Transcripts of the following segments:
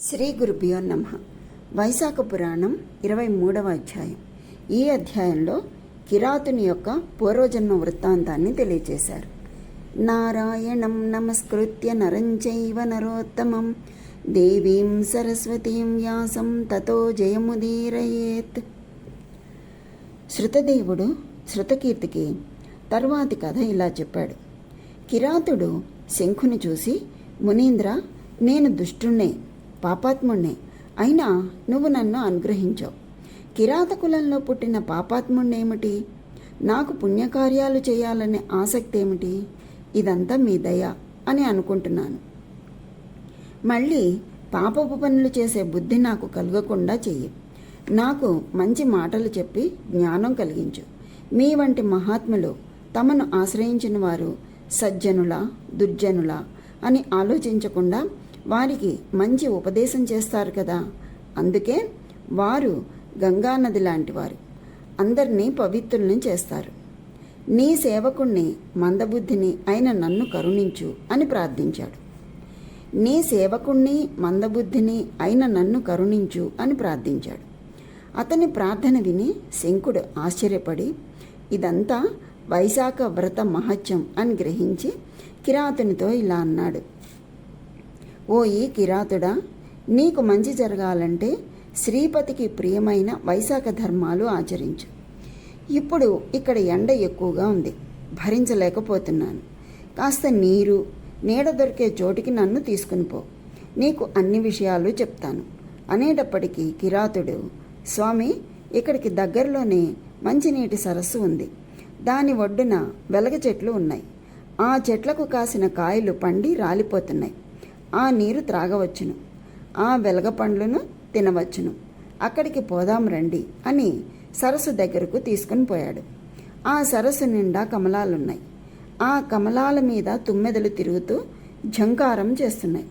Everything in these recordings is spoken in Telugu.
శ్రీ గురుభ్యో నమ. వైశాఖ పురాణం ఇరవై మూడవ అధ్యాయం. ఈ అధ్యాయంలో కిరాతుని యొక్క పూర్వజన్మ వృత్తాంతాన్ని తెలియజేశారు నారాయణం నమస్కృత్య నరంచైవ నరోత్తమం. దేవీం సరస్వతీం వ్యాసం తతో జయముదీరయేత్. శృతదేవుడు శృతకీర్తికి తర్వాతి కథ ఇలా చెప్పాడు. కిరాతుడు శంఖుని చూసి మునీంద్ర నేను దుష్టుణ్ణే. పాపాత్ముణ్ణే. అయినా నువ్వు నన్ను అనుగ్రహించావు. కిరాత కులంలో పుట్టిన పాపాత్ముణ్ణేమిటి? నాకు పుణ్యకార్యాలు చేయాలనే ఆసక్తి ఏమిటి ఇదంతా మీ దయ అని అనుకుంటున్నాను. మళ్ళీ పాపపు పనులు చేసే బుద్ధి నాకు కలగకుండా చెయ్యి. నాకు మంచి మాటలు చెప్పి జ్ఞానం కలిగించు. మీ వంటి మహాత్ములు తమను ఆశ్రయించిన వారు సజ్జనుల దుర్జనుల అని ఆలోచించకుండా వారికి మంచి ఉపదేశం చేస్తారు కదా. అందుకే వారు గంగానది లాంటి వారు. అందరినీ పవిత్రుల్ని చేస్తారు. నీ సేవకుణ్ణి మందబుద్ధిని అయిన నన్ను కరుణించు అని ప్రార్థించాడు. నీ సేవకుణ్ణి మందబుద్ధిని అయిన నన్ను కరుణించు అని ప్రార్థించాడు. అతని ప్రార్థన విని శంకుడు ఆశ్చర్యపడి ఇదంతా వైశాఖ వ్రత మహత్యం అని గ్రహించి కిరాతునితో ఇలా అన్నాడు. ఓ ఈ కిరాతుడా నీకు మంచి జరగాలంటే శ్రీపతికి ప్రియమైన వైశాఖ ధర్మాలు ఆచరించు. ఇప్పుడు ఇక్కడ ఎండ ఎక్కువగా ఉంది భరించలేకపోతున్నాను. కాస్త నీరు నీడ దొరికే చోటికి నన్ను తీసుకుని పో. నీకు అన్ని విషయాలు చెప్తాను. అనేటప్పటికీ కిరాతుడు స్వామి ఇక్కడికి దగ్గరలోనే మంచినీటి సరస్సు ఉంది. దాని ఒడ్డున వెలగ చెట్లు ఉన్నాయి. ఆ చెట్లకు కాసిన కాయలు పండి రాలిపోతున్నాయి. ఆ నీరు త్రాగవచ్చును. ఆ వెలగ పండ్లను తినవచ్చును. అక్కడికి పోదాం రండి అని సరస్సు దగ్గరకు తీసుకుని పోయాడు. ఆ సరస్సు నిండా కమలాలున్నాయి. ఆ కమలాల మీద తుమ్మెదలు తిరుగుతూ ఝంకారం చేస్తున్నాయి.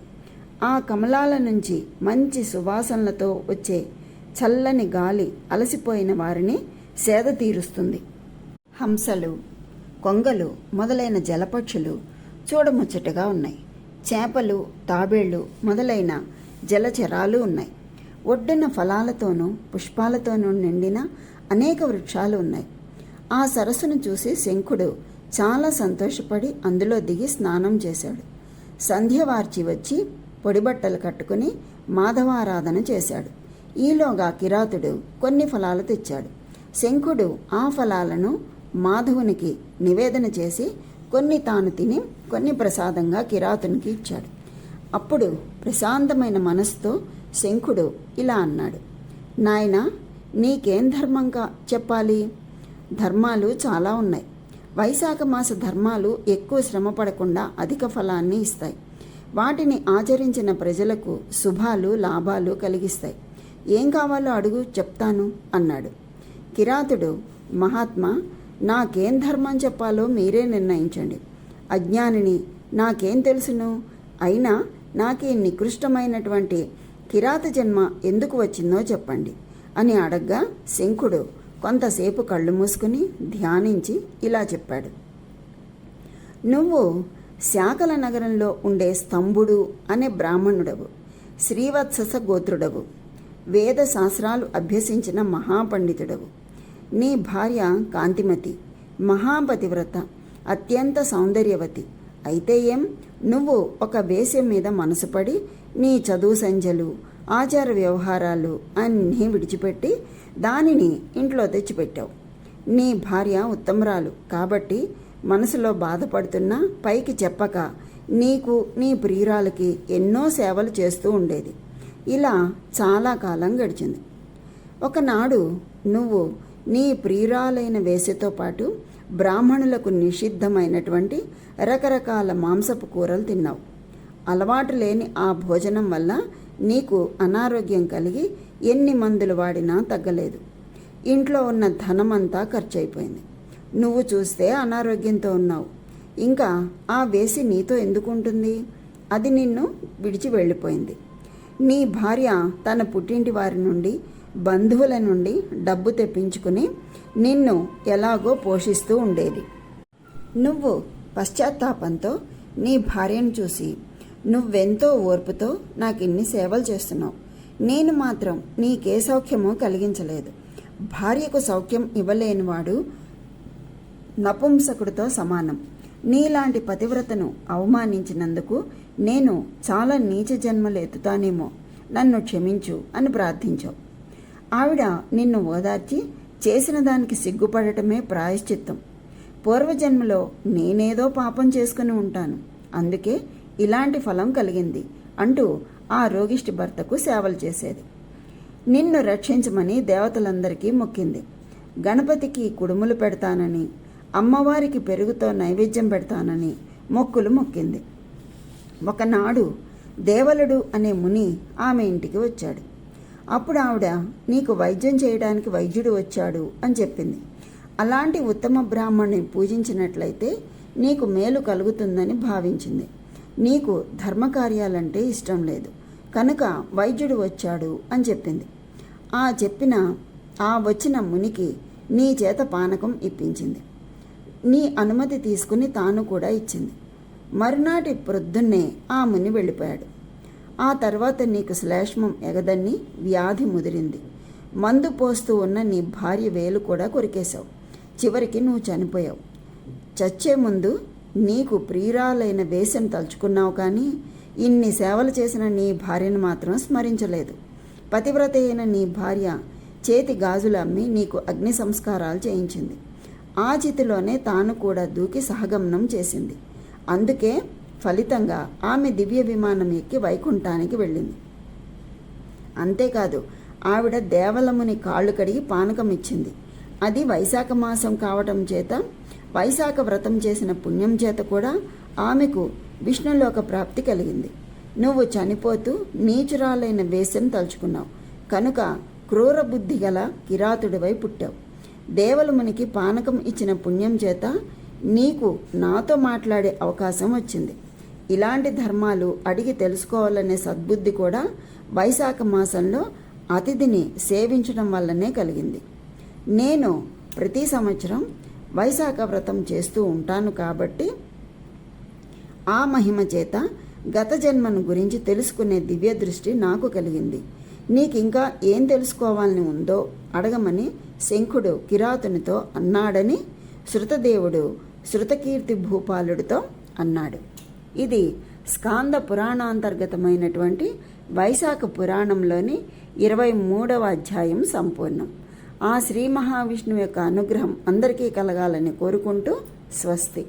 ఆ కమలాల నుంచి మంచి సువాసనలతో వచ్చే చల్లని గాలి అలసిపోయిన వారిని సేద తీరుస్తుంది. హంసలు కొంగలు మొదలైన జలపక్షులు చూడముచ్చటగా ఉన్నాయి. చేపలు తాబేళ్ళు మొదలైన జలచరాలు ఉన్నాయి. ఒడ్డున ఫలాలతోనూ పుష్పాలతోనూ నిండిన అనేక వృక్షాలు ఉన్నాయి. ఆ సరస్సును చూసి శంఖుడు చాలా సంతోషపడి అందులో దిగి స్నానం చేశాడు. సంధ్యవార్చి వచ్చి పొడిబట్టలు కట్టుకుని మాధవారాధన చేశాడు. ఈలోగా కిరాతుడు కొన్ని ఫలాలు తెచ్చాడు. శంఖుడు ఆ ఫలాలను మాధవునికి నివేదన చేసి కొన్ని తాను తిని కొన్ని ప్రసాదంగా కిరాతునికి ఇచ్చాడు. అప్పుడు ప్రశాంతమైన మనస్సుతో శంఖుడు ఇలా అన్నాడు నాయనా నీకేం ధర్మంగా చెప్పాలి? ధర్మాలు చాలా ఉన్నాయి. వైశాఖ మాస ధర్మాలు ఎక్కువ శ్రమ పడకుండా అధిక ఫలాన్ని ఇస్తాయి. వాటిని ఆచరించిన ప్రజలకు శుభాలు లాభాలు కలిగిస్తాయి. ఏం కావాలో అడుగు చెప్తాను అన్నాడు. కిరాతుడు మహాత్మా నాకేం ధర్మం చెప్పాలో మీరే నిర్ణయించండి. అజ్ఞానిని నాకేం తెలుసును? అయినా నాకు ఈ నికృష్టమైనటువంటి కిరాత జన్మ ఎందుకు వచ్చిందో చెప్పండి. అని అడగ్గా శంఖుడు కొంతసేపు కళ్ళు మూసుకుని ధ్యానించి ఇలా చెప్పాడు. నువ్వు శాకల నగరంలో ఉండే స్తంభుడు అనే బ్రాహ్మణుడవు శ్రీవత్సస గోత్రుడవు వేద శాస్త్రాలు అభ్యసించిన మహాపండితుడవు. నీ భార్య కాంతిమతి మహాపతివ్రత అత్యంత సౌందర్యవతి. అయితే ఏం? నువ్వు ఒక వేషం మీద మనసుపడి నీ చదువు సంజలు ఆచార వ్యవహారాలు అన్నీ విడిచిపెట్టి దానిని ఇంట్లో తెచ్చిపెట్టావు. నీ భార్య ఉత్తమరాలు కాబట్టి మనసులో బాధపడుతున్నా పైకి చెప్పక నీకు నీ ప్రియురాలకి ఎన్నో సేవలు చేస్తూ ఉండేది. ఇలా చాలా కాలం గడిచింది. ఒకనాడు నువ్వు నీ ప్రియురాలైన వేసతో పాటు బ్రాహ్మణులకు నిషిద్ధమైనటువంటి రకరకాల మాంసపు కూరలు తిన్నావు. అలవాటు లేని ఆ భోజనం వల్ల నీకు అనారోగ్యం కలిగి ఎన్ని మందులు వాడినా తగ్గలేదు. ఇంట్లో ఉన్న ధనమంతా ఖర్చయిపోయింది. నువ్వు చూస్తే అనారోగ్యంతో ఉన్నావు. ఇంకా ఆ వేసి నీతో ఎందుకు ఉంటుంది అది నిన్ను విడిచి వెళ్ళిపోయింది. నీ భార్య తన పుట్టింటి వారి నుండి బంధువుల నుండి డబ్బు తెప్పించుకుని నిన్ను ఎలాగో పోషిస్తూ ఉండేది. నువ్వు పశ్చాత్తాపంతో నీ భార్యను చూసి నువ్వెంతో ఓర్పుతో నాకు ఇన్ని సేవలు చేస్తున్నావు. నేను మాత్రం నీకే సౌఖ్యము కలిగించలేదు. భార్యకు సౌఖ్యం ఇవ్వలేనివాడు నపుంసకుడితో సమానం. నీలాంటి పతివ్రతను అవమానించినందుకు నేను చాలా నీచ జన్మలు ఎత్తుతానేమో. నన్ను క్షమించు అని ప్రార్థించావు. ఆవిడ నిన్ను ఓదార్చి చేసిన దానికి సిగ్గుపడటమే ప్రాయశ్చిత్తం. పూర్వజన్మలో నేనేదో పాపం చేసుకుని ఉంటాను. అందుకే ఇలాంటి ఫలం కలిగింది అంటూ ఆ రోగిష్టి భర్తకు సేవలు చేసేది. నిన్ను రక్షించమని దేవతలందరికీ మొక్కింది. గణపతికి కుడుములు పెడతానని అమ్మవారికి పెరుగుతో నైవేద్యం పెడతానని మొక్కులు మొక్కింది. ఒకనాడు దేవలుడు అనే ముని ఆమె ఇంటికి వచ్చాడు. అప్పుడు ఆవిడ నీకు వైద్యం చేయడానికి వైద్యుడు వచ్చాడు అని చెప్పింది. అలాంటి ఉత్తమ బ్రాహ్మణ్ణి పూజించినట్లయితే నీకు మేలు కలుగుతుందని భావించింది. నీకు ధర్మకార్యాలంటే ఇష్టం లేదు. కనుక వైద్యుడు వచ్చాడు అని చెప్పింది. ఆ చెప్పిన ఆ వచ్చిన మునికి నీ చేత పానకం ఇప్పించింది. నీ అనుమతి తీసుకుని తాను కూడా ఇచ్చింది. మరునాటి ప్రొద్దున్నే ఆ ముని వెళ్ళిపోయాడు. ఆ తర్వాత నీకు శ్లేష్మం ఎగదన్ని వ్యాధి ముదిరింది. మందు పోస్తూ ఉన్న నీ భార్య వేలు కూడా కొరికేశావు. చివరికి నువ్వు చనిపోయావు. చచ్చే ముందు నీకు ప్రియురాలైన వేసను తలుచుకున్నావు కానీ ఇన్ని సేవలు చేసిన నీ భార్యను మాత్రం స్మరించలేదు. పతివ్రత అయిన నీ భార్య చేతి గాజులు అమ్మి నీకు అగ్ని సంస్కారాలు చేయించింది. ఆ చితిలోనే తాను కూడా దూకి సహగమనం చేసింది. అందుకే ఫలితంగా ఆమె దివ్య విమానం ఎక్కి వైకుంఠానికి వెళ్ళింది. అంతేకాదు ఆవిడ దేవలముని కాళ్ళు కడిగి పానకం ఇచ్చింది. అది వైశాఖ మాసం కావటం చేత వైశాఖ వ్రతం చేసిన పుణ్యం చేత కూడా ఆమెకు విష్ణులోక ప్రాప్తి కలిగింది. నువ్వు చనిపోతూ నీచురాలైన వేషం తలుచుకున్నావు. కనుక క్రూర బుద్ధి గల కిరాతుడివై పుట్టావు. దేవలమునికి పానకం ఇచ్చిన పుణ్యం చేత నీకు నాతో మాట్లాడే అవకాశం వచ్చింది. ఇలాంటి ధర్మాలు అడిగి తెలుసుకోవాలనే సద్బుద్ధి కూడా వైశాఖ మాసంలో అతిథిని సేవించడం వల్లనే కలిగింది. నేను ప్రతి సంవత్సరం వైశాఖ వ్రతం చేస్తూ ఉంటాను కాబట్టి ఆ మహిమ చేత గత జన్మను గురించి తెలుసుకునే దివ్య దృష్టి నాకు కలిగింది. నీకు ఇంకా ఏం తెలుసుకోవాలని ఉందో అడగమని శంఖుడు కిరాతునితో అన్నాడని శృతదేవుడు శృతకీర్తి భూపాలుడితో అన్నాడు. ఇది స్కాంద పురాణాంతర్గతమైనటువంటి వైశాఖ పురాణంలోని ఇరవై మూడవ అధ్యాయం సంపూర్ణం. ఆ శ్రీ మహావిష్ణువు యొక్క అనుగ్రహం అందరికీ కలగాలని కోరుకుంటూ స్వస్తి.